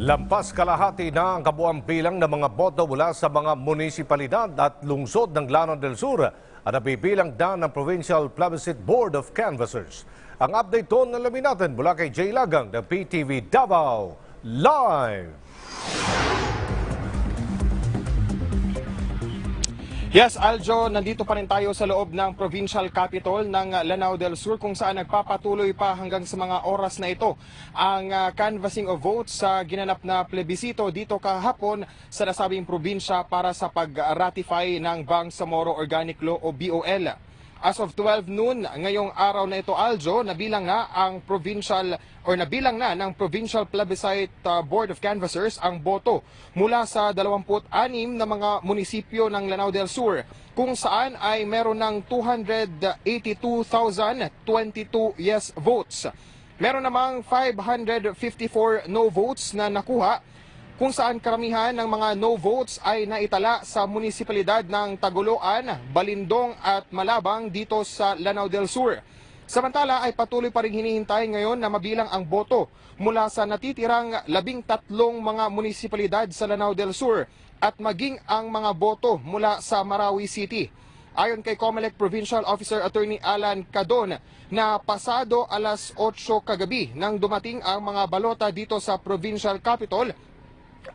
Lampas kalahati na ang kabuang bilang ng mga boto mula sa mga munisipalidad at lungsod ng Lanao del Sur at nabibilang na ng Provincial Plebiscite Board of Canvassers. Ang update doon alamin natin mula kay Jay Lagang ng PTV Davao Live. Yes, Aljo, nandito pa rin tayo sa loob ng provincial capital ng uh, Lanao del Sur kung saan nagpapatuloy pa hanggang sa mga oras na ito ang uh, canvassing of votes sa ginanap na plebisito dito kahapon sa nasabing probinsya para sa pag-ratify ng Bangsamoro Organic Law o BOL. As of 12 noon, ngayong araw na ito, Aljo, nabilang na ang provincial or nabilang na ng Provincial Plebiscite uh, Board of Canvassers ang boto mula sa 26 na mga munisipyo ng Lanao del Sur kung saan ay meron ng 282,022 yes votes. Meron namang 554 no votes na nakuha kung saan karamihan ng mga no votes ay naitala sa munisipalidad ng Tagoloan, Balindong at Malabang dito sa Lanao del Sur. Samantala ay patuloy pa rin hinihintay ngayon na mabilang ang boto mula sa natitirang labing tatlong mga munisipalidad sa Lanao del Sur at maging ang mga boto mula sa Marawi City. Ayon kay COMELEC Provincial Officer Attorney Alan Cadon na pasado alas 8 kagabi nang dumating ang mga balota dito sa Provincial Capital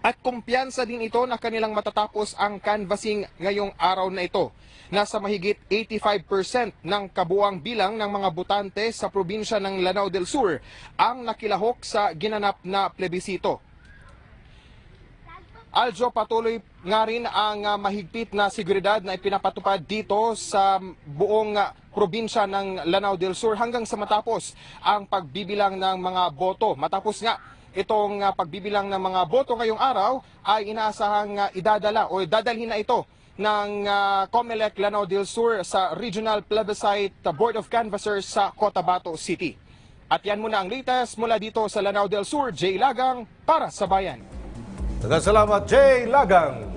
at kumpiyansa din ito na kanilang matatapos ang canvassing ngayong araw na ito. Nasa mahigit 85% ng kabuang bilang ng mga botante sa probinsya ng Lanao del Sur ang nakilahok sa ginanap na plebisito. Aljo, patuloy nga rin ang ah, mahigpit na seguridad na ipinapatupad dito sa buong ah, probinsya ng Lanao del Sur hanggang sa matapos ang pagbibilang ng mga boto. Matapos nga itong ah, pagbibilang ng mga boto ngayong araw ay inaasahang ah, idadala o dadalhin na ito ng ah, COMELEC Lanao del Sur sa Regional Plebiscite Board of Canvassers sa Cotabato City. At yan muna ang latest mula dito sa Lanao del Sur, Jay Lagang para sa Bayan. Salamat Jay Lagang.